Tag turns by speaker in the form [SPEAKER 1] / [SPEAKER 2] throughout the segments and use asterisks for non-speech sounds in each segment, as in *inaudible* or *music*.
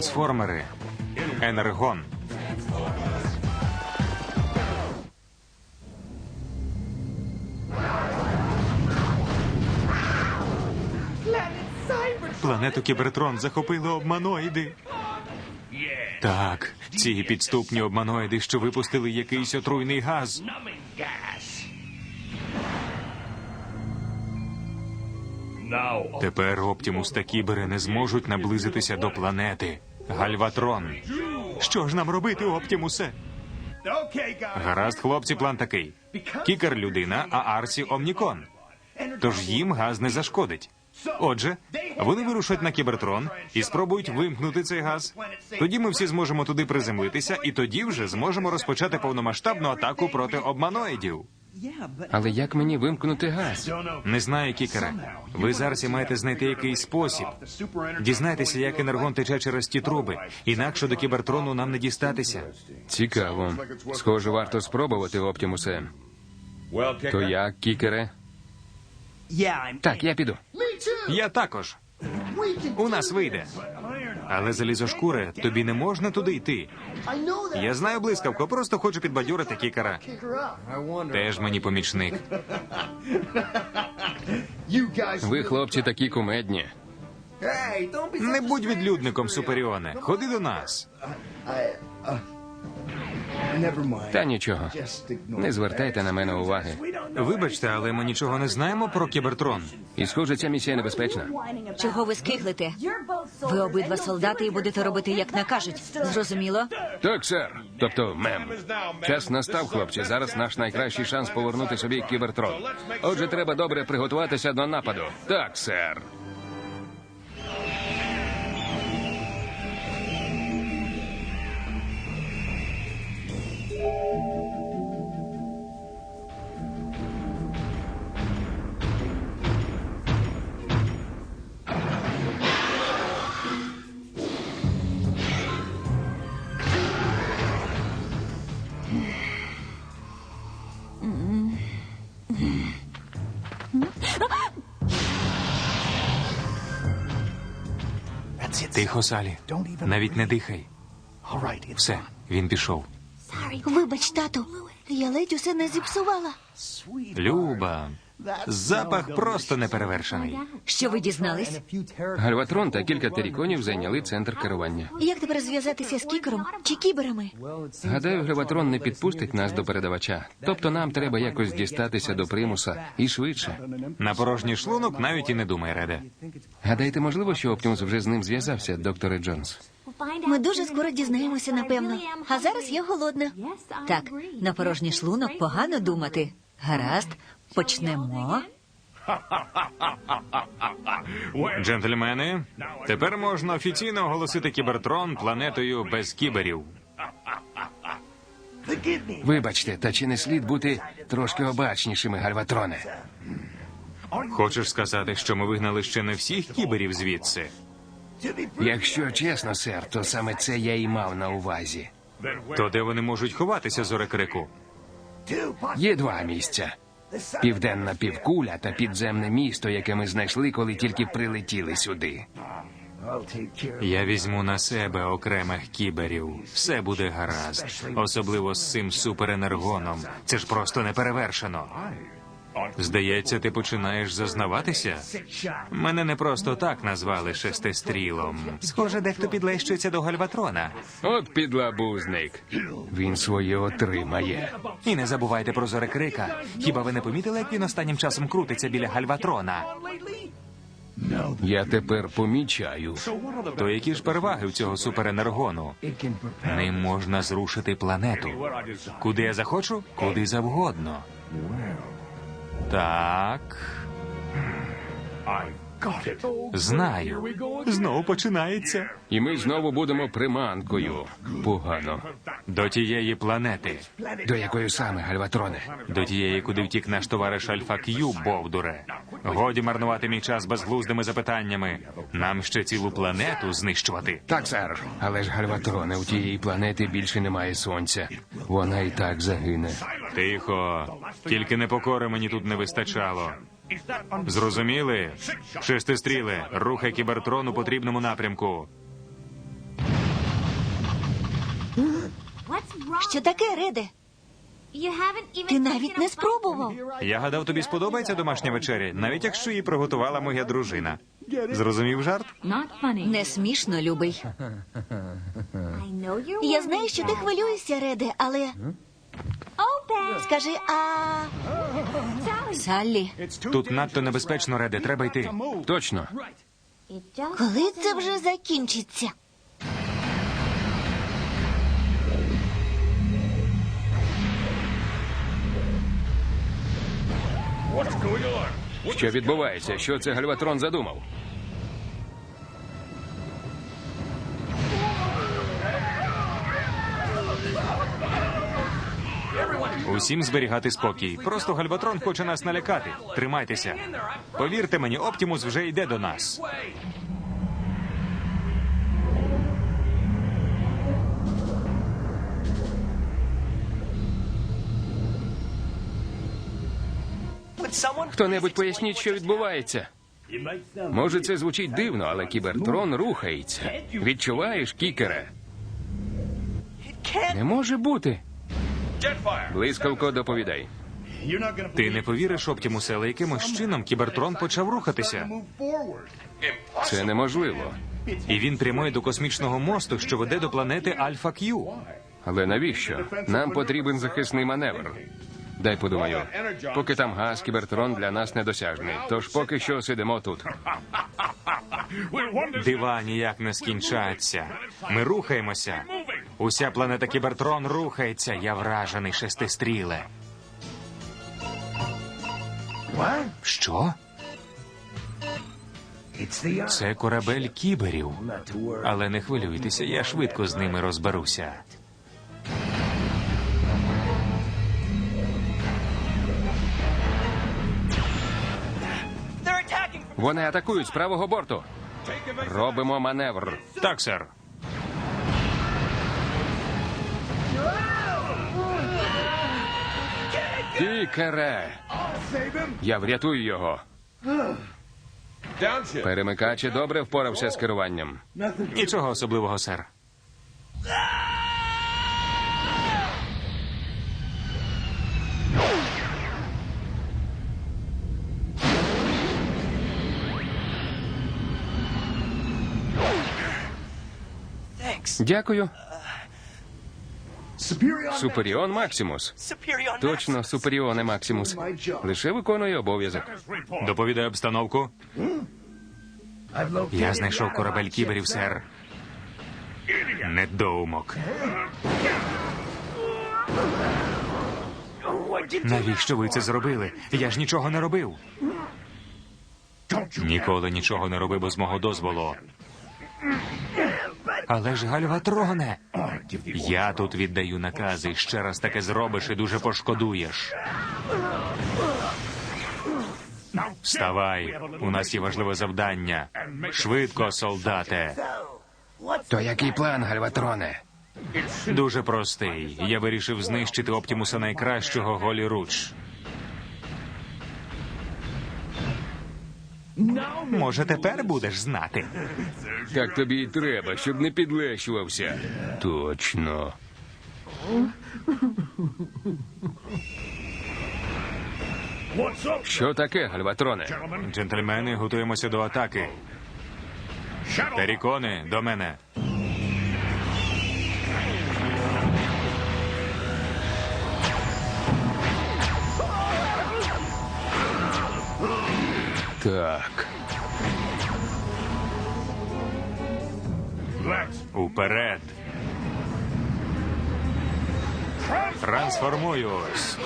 [SPEAKER 1] Трансформери. Енергон. Планету Кібертрон захопили обманоїди. Так, ці підступні обманоїди, що випустили якийсь отруйний газ. Тепер Оптімус та Кібери не зможуть наблизитися до планети. Гальватрон. Що ж нам робити, Оптімусе? Гаразд, хлопці, план такий. Кікер людина, а Арсі Омнікон. Тож їм газ не зашкодить. Отже, вони вирушать на кібертрон і спробують вимкнути цей газ. Тоді ми всі зможемо туди приземлитися, і тоді вже зможемо розпочати повномасштабну атаку проти обманоїдів.
[SPEAKER 2] Але як мені вимкнути газ?
[SPEAKER 1] Не знаю, кікере. Ви зараз і маєте знайти якийсь спосіб. Дізнайтеся, як енергон тече через ті труби. Інакше до кібертрону нам не дістатися.
[SPEAKER 2] Цікаво. Схоже, варто спробувати, Оптімусе. То як, кікере? Так, я піду.
[SPEAKER 1] Я також. У нас вийде. Але залізошкуре, тобі не можна туди йти. Я знаю блискавко, просто хочу підбадьорити кікера. Теж мені помічник.
[SPEAKER 2] Ви, хлопці, такі кумедні.
[SPEAKER 1] Не будь відлюдником, Суперіоне. Ходи до нас.
[SPEAKER 2] Та нічого. Не звертайте на мене уваги.
[SPEAKER 1] Вибачте, але ми нічого не знаємо про кібертрон.
[SPEAKER 2] І схоже, ця місія небезпечна.
[SPEAKER 3] Чого ви скиглите? Ви обидва солдати і будете робити, як накажуть. Зрозуміло?
[SPEAKER 2] Так, сер. Тобто, мем. Час настав, хлопці. Зараз наш найкращий шанс повернути собі кібертрон. Отже, треба добре приготуватися до нападу. Так, сер.
[SPEAKER 1] Тихо, Салі. Навіть не дихай. Все, він пішов.
[SPEAKER 3] Вибач, тату. Я ледь усе не зіпсувала.
[SPEAKER 1] Люба. Запах просто неперевершений.
[SPEAKER 3] Що ви дізнались?
[SPEAKER 2] Гальватрон та кілька теріконів зайняли центр керування.
[SPEAKER 3] Як тепер зв'язатися з кікером чи кіберами?
[SPEAKER 2] Гадаю, Гальватрон не підпустить нас до передавача. Тобто нам треба якось дістатися до примуса і швидше.
[SPEAKER 1] На порожній шлунок навіть і не думай, Реде.
[SPEAKER 2] Гадаєте, можливо, що Оптімус вже з ним зв'язався, докторе Джонс?
[SPEAKER 3] Ми дуже скоро дізнаємося, напевно. А зараз я голодна. Так, на порожній шлунок погано думати. Гаразд, почнемо. *laughs*
[SPEAKER 1] Джентльмени, тепер можна офіційно оголосити кібертрон планетою без кіберів.
[SPEAKER 2] Вибачте, та чи не слід бути трошки обачнішими, Гальватроне?
[SPEAKER 1] Хочеш сказати, що ми вигнали ще не всіх кіберів звідси?
[SPEAKER 2] Якщо чесно, сер, то саме це я і мав на увазі.
[SPEAKER 1] То де вони можуть ховатися зорекрику?
[SPEAKER 2] Є два місця: південна півкуля та підземне місто, яке ми знайшли, коли тільки прилетіли сюди.
[SPEAKER 1] Я візьму на себе окремих кіберів. Все буде гаразд, особливо з цим суперенергоном. Це ж просто неперевершено. Здається, ти починаєш зазнаватися. Мене не просто так назвали шестистрілом. Схоже, дехто підлещується до гальватрона.
[SPEAKER 2] От підлабузник. Він своє отримає.
[SPEAKER 1] І не забувайте про зорекрика. Хіба ви не помітили, як він останнім часом крутиться біля гальватрона?
[SPEAKER 2] Я тепер помічаю.
[SPEAKER 1] То які ж переваги в цього суперенергону? Ним можна зрушити планету. Куди я захочу? Куди завгодно. Так. Знаю. Знову починається.
[SPEAKER 2] І ми знову будемо приманкою. Погано.
[SPEAKER 1] До тієї планети.
[SPEAKER 2] До якої саме, Гальватроне?
[SPEAKER 1] До тієї, куди втік наш товариш Альфа Кью, Бовдуре. Годі марнувати мій час безглуздими запитаннями. Нам ще цілу планету знищувати.
[SPEAKER 2] Так, сер. Але ж Гальватроне, у тієї планети більше немає сонця. Вона і так загине.
[SPEAKER 1] Тихо. Тільки непокори мені тут не вистачало. Зрозуміли? Шестистріли, рухай кібертрон у потрібному напрямку.
[SPEAKER 3] Що таке, Реде? Ти навіть не спробував.
[SPEAKER 1] Я гадав, тобі сподобається домашня вечеря, навіть якщо її приготувала моя дружина. Зрозумів жарт?
[SPEAKER 3] Не смішно, любий. *laughs* Я знаю, що ти хвилюєшся, Реде, але скажи, а Саллі,
[SPEAKER 1] Тут надто небезпечно, Реде, треба йти.
[SPEAKER 2] Точно.
[SPEAKER 3] коли це вже закінчиться?
[SPEAKER 2] Що відбувається? Що це Гальватрон задумав?
[SPEAKER 1] Усім зберігати спокій. Просто Гальватрон хоче нас налякати. Тримайтеся. Повірте мені, Оптімус вже йде до нас.
[SPEAKER 2] Хто-небудь поясніть, що відбувається. Може, це звучить дивно, але кібертрон рухається. Відчуваєш, кікере? Не може бути. Блискавко, доповідай.
[SPEAKER 1] Ти не повіриш, Оптімусе, але якимось чином кібертрон почав рухатися.
[SPEAKER 2] Це неможливо.
[SPEAKER 1] І він прямує до космічного мосту, що веде до планети Альфа Кью.
[SPEAKER 2] Але навіщо? Нам потрібен захисний маневр. Дай подумаю. Поки там газ, кібертрон для нас недосяжний. Тож поки що сидимо тут.
[SPEAKER 1] Дива ніяк не скінчаться. Ми рухаємося. Уся планета Кібертрон рухається. Я вражений шестистріле. Що? Це корабель кіберів. Але не хвилюйтеся, я швидко з ними розберуся.
[SPEAKER 2] Вони атакують з правого борту. Робимо маневр.
[SPEAKER 1] Так, сер.
[SPEAKER 2] Кікере! Я врятую його. Перемикаче добре впорався з керуванням.
[SPEAKER 1] Нічого особливого, сер.
[SPEAKER 2] Дякую. Суперіон Максимус. Точно, Суперіоне Максимус. Лише виконує обов'язок.
[SPEAKER 1] Доповідаю обстановку. Я знайшов корабель кіберів, сер. Недоумок. Навіщо ви це зробили? Я ж нічого не робив. Ніколи нічого не робив без мого дозволу. Але ж Гальватроне, я тут віддаю накази. Ще раз таке зробиш і дуже пошкодуєш. Вставай, у нас є важливе завдання. Швидко, солдате.
[SPEAKER 2] То який план, Гальватроне?
[SPEAKER 1] Дуже простий. Я вирішив знищити Оптімуса найкращого голіруч. Може, тепер будеш знати.
[SPEAKER 2] Так тобі й треба, щоб не підлещувався. Точно. Що таке, Гальватроне?
[SPEAKER 1] Джентльмени, готуємося до атаки. Терікони, до мене.
[SPEAKER 2] Так.
[SPEAKER 1] Уперед. Трансформуюсь.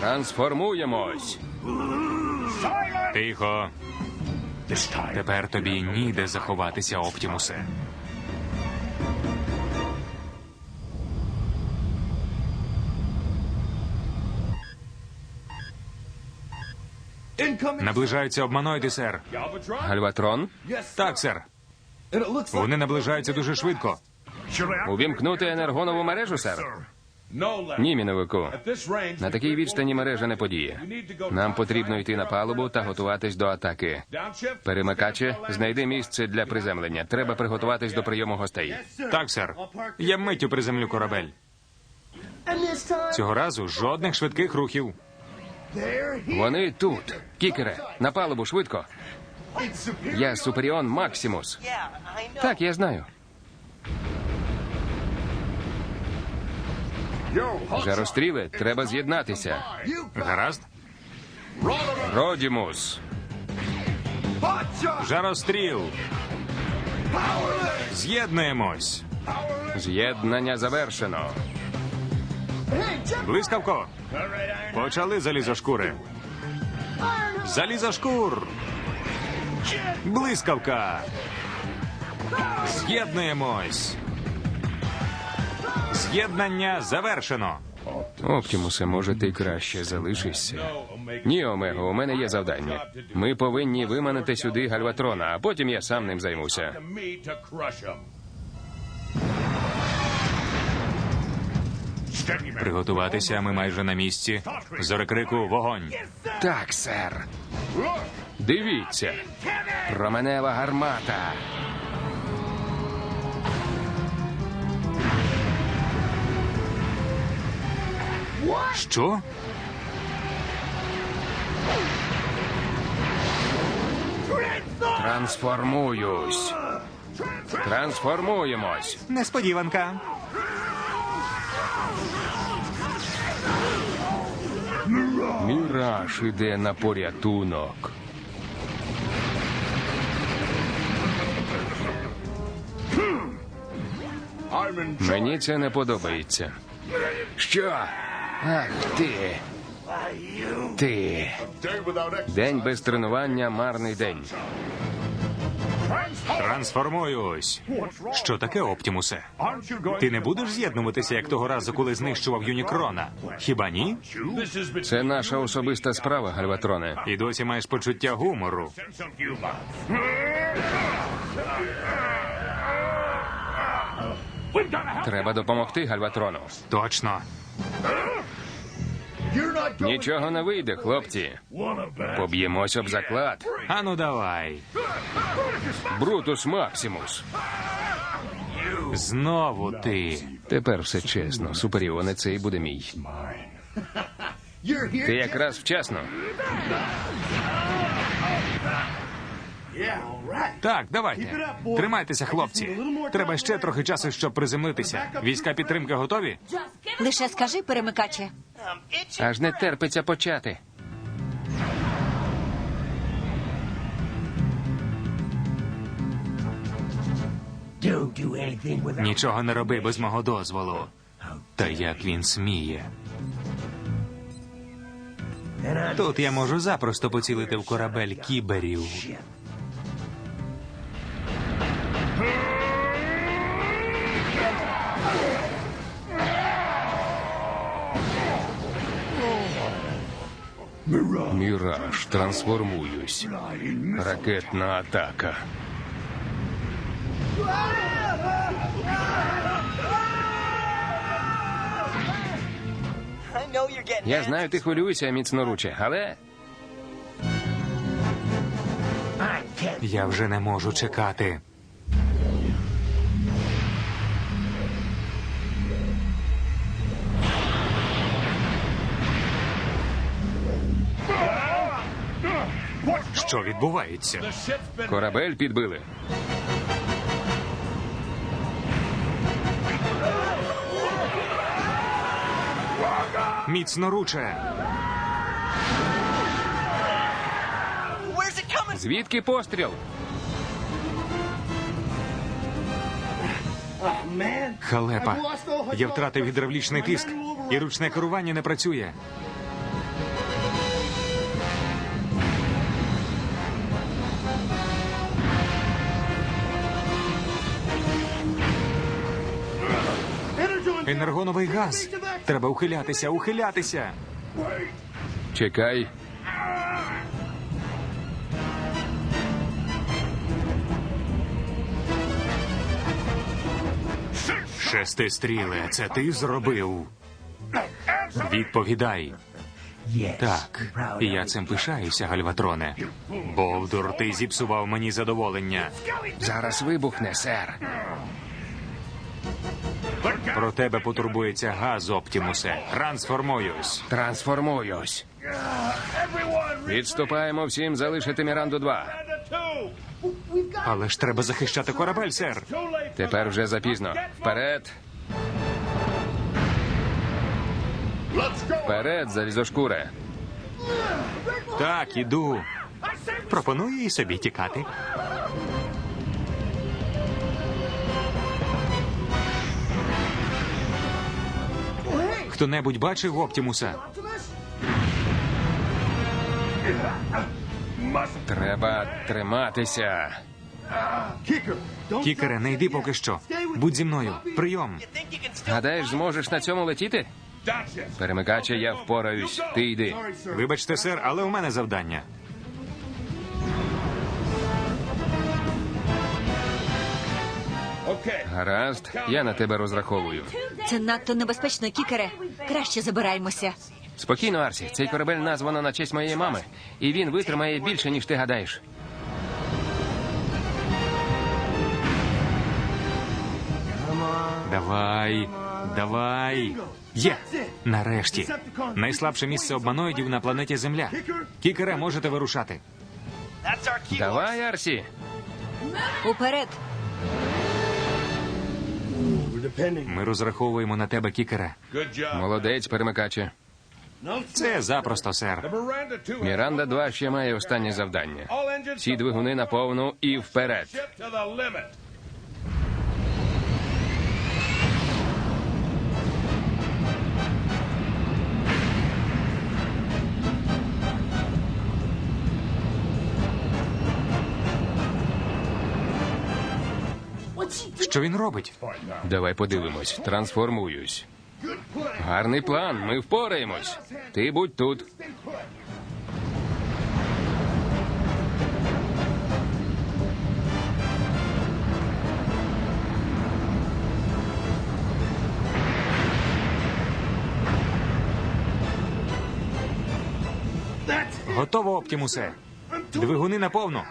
[SPEAKER 2] Трансформуємось.
[SPEAKER 1] Тихо. Тепер тобі ніде заховатися, Оптімусе. Наближаються обманоїди, сер.
[SPEAKER 2] Гальватрон.
[SPEAKER 1] Так, сер. Вони наближаються дуже швидко.
[SPEAKER 2] Увімкнути енергонову мережу, сер. Ні, міновику. На такій відстані мережа не подіє. Нам потрібно йти на палубу та готуватись до атаки. Перемикаче, знайди місце для приземлення. Треба приготуватись до прийому гостей.
[SPEAKER 1] Так, сер. Я миттю приземлю корабель. Цього разу жодних швидких рухів.
[SPEAKER 2] Вони тут. Кікере, на палубу швидко. Я Суперіон Максимус. Так, я знаю. Жаростріле, треба з'єднатися.
[SPEAKER 1] Гаразд?
[SPEAKER 2] Родімус.
[SPEAKER 1] Жаростріл. З'єднуємось.
[SPEAKER 2] З'єднання завершено.
[SPEAKER 1] Блискавко. Почали залізошкури. Залізошкур. Блискавка. З'єднуємось. З'єднання завершено.
[SPEAKER 2] Оптімусе, може, ти краще залишишся. Ні, Омего, у мене є завдання. Ми повинні виманити сюди гальватрона, а потім я сам ним займуся.
[SPEAKER 1] Приготуватися ми майже на місці. Зорекрику вогонь.
[SPEAKER 2] Так, сер. Дивіться. Променева гармата.
[SPEAKER 1] Що?
[SPEAKER 2] Трансформуюсь. Трансформуємось.
[SPEAKER 1] Несподіванка.
[SPEAKER 2] Міраж іде на порятунок. Мені це не подобається. Що? Ах ти. Ти. День без тренування марний день.
[SPEAKER 1] Трансформуюсь. Що таке, Оптімусе? Ти не будеш з'єднуватися, як того разу, коли знищував Юнікрона? Хіба ні?
[SPEAKER 2] Це наша особиста справа, Гальватроне.
[SPEAKER 1] І досі маєш почуття гумору.
[SPEAKER 2] Треба допомогти Гальватрону.
[SPEAKER 1] Точно.
[SPEAKER 2] Нічого не вийде, хлопці. Поб'ємось об заклад.
[SPEAKER 1] Ану давай.
[SPEAKER 2] Брутус Максимус.
[SPEAKER 1] Знову ти.
[SPEAKER 2] Тепер все чесно. Суперіоне цей буде мій. Ти якраз вчасно.
[SPEAKER 1] Так, давайте. Тримайтеся, хлопці. Треба ще трохи часу, щоб приземлитися. Війська підтримки готові?
[SPEAKER 3] Лише скажи, перемикаче.
[SPEAKER 2] Аж не терпиться почати.
[SPEAKER 1] Нічого не роби без мого дозволу. Та як він сміє. Тут я можу запросто поцілити в корабель кіберів.
[SPEAKER 2] Міраж, трансформуюсь. Ракетна атака. Я знаю, ти хвилюєшся, міцноруче, але
[SPEAKER 1] Я вже не можу чекати. Що відбувається?
[SPEAKER 2] Корабель підбили.
[SPEAKER 1] Міцноруче.
[SPEAKER 2] Звідки постріл?
[SPEAKER 1] Халепа. Я втратив гідравлічний тиск, і ручне керування не працює. Енергоновий газ. Треба ухилятися, ухилятися.
[SPEAKER 2] Чекай.
[SPEAKER 1] Шестистріле, це ти зробив. Відповідай. Так, і я цим пишаюся, Гальватроне. Бовдур, ти зіпсував мені задоволення.
[SPEAKER 2] Зараз вибухне, сер.
[SPEAKER 1] Про тебе потурбується газ, Оптімусе. Трансформуюсь.
[SPEAKER 2] Трансформуюсь. Відступаємо всім залишити Міранду 2.
[SPEAKER 1] Але ж треба захищати корабель, сер.
[SPEAKER 2] Тепер вже запізно. Вперед. Вперед, залізошкуре.
[SPEAKER 1] Так, іду. Пропоную і собі тікати. Хто-небудь бачив Оптімуса?
[SPEAKER 2] Треба триматися.
[SPEAKER 1] Кікере, не йди поки що. Будь зі мною. Прийом.
[SPEAKER 2] Гадаєш, зможеш на цьому летіти? Перемикаче, я впораюсь. Ти йди.
[SPEAKER 1] Вибачте, сер, але у мене завдання.
[SPEAKER 2] Гаразд, я на тебе розраховую.
[SPEAKER 3] Це надто небезпечно, кікере. Краще забираємося.
[SPEAKER 2] Спокійно, Арсі. Цей корабель названо на честь моєї мами, і він витримає більше, ніж ти гадаєш.
[SPEAKER 1] Давай, давай. Є! Нарешті. Найслабше місце обманоїдів на планеті Земля. Кікере, можете вирушати.
[SPEAKER 2] Давай, Арсі.
[SPEAKER 3] Уперед.
[SPEAKER 1] Ми розраховуємо на тебе,
[SPEAKER 4] кікера.
[SPEAKER 2] Молодець, перемикаче.
[SPEAKER 1] Це запросто, сер.
[SPEAKER 2] Міранда 2 ще має останнє завдання. Всі двигуни на повну і вперед.
[SPEAKER 1] Що він робить?
[SPEAKER 2] Давай подивимось. Трансформуюсь. Гарний план. Ми впораємось. Ти будь тут.
[SPEAKER 1] Готово, Оптімусе. Двигуни на повну.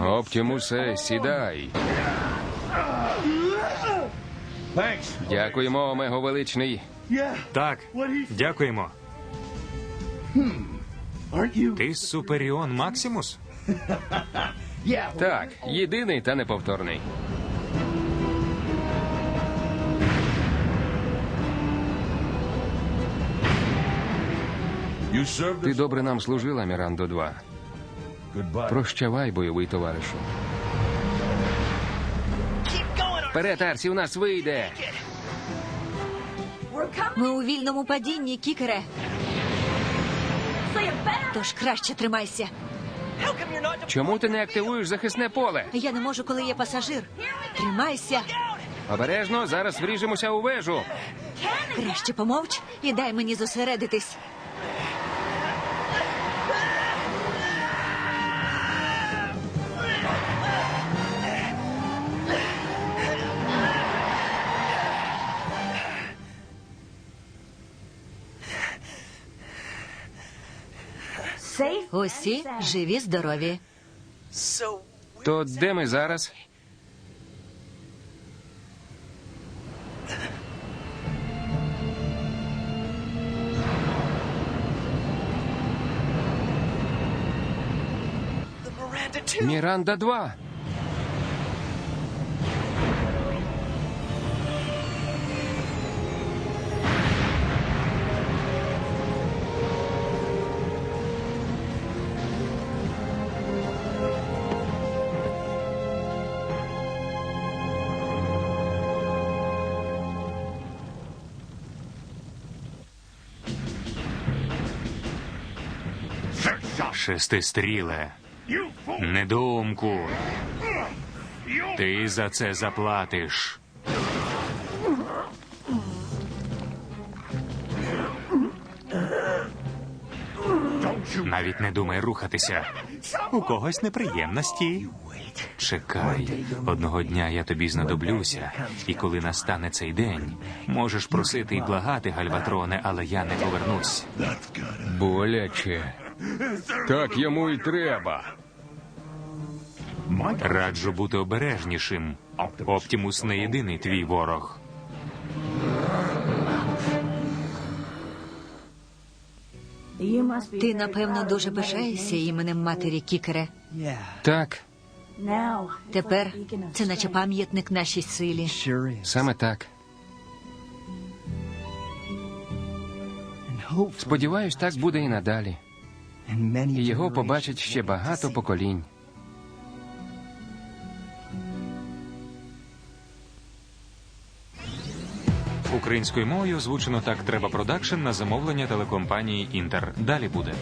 [SPEAKER 2] Оптімусе, сідай. Дякуємо, Омего Величний.
[SPEAKER 1] Так, дякуємо. Ти Суперіон Максимус?
[SPEAKER 2] Так, єдиний та неповторний. Ти добре нам служила, Мірандо 2. Прощавай, бойовий товаришу. Вперед, Арсі, у нас вийде.
[SPEAKER 3] Ми у вільному падінні, кікере. Тож краще тримайся.
[SPEAKER 2] Чому ти не активуєш захисне поле?
[SPEAKER 3] Я не можу, коли є пасажир. Тримайся.
[SPEAKER 2] Обережно, зараз вріжемося у вежу.
[SPEAKER 3] Краще помовч і дай мені зосередитись. Усі живі, здорові.
[SPEAKER 2] То де ми зараз? Міранда 2.
[SPEAKER 1] Шестистріле. Недоумку. Ти за це заплатиш. Навіть не думай рухатися. У когось неприємності. Чекай, одного дня я тобі знадоблюся, і коли настане цей день, можеш просити і благати, Гальватроне, але я не повернусь.
[SPEAKER 2] Боляче. Так йому й треба.
[SPEAKER 1] Раджу бути обережнішим. Оптімус не єдиний твій ворог.
[SPEAKER 3] Ти, напевно, дуже пишаєшся іменем матері Кікере.
[SPEAKER 2] Так,
[SPEAKER 3] Тепер це наче пам'ятник нашій силі.
[SPEAKER 2] саме так. Сподіваюсь, так буде і надалі. І його побачить ще багато поколінь.
[SPEAKER 1] Українською мовою озвучено так треба продакшн на замовлення телекомпанії Інтер. Далі буде.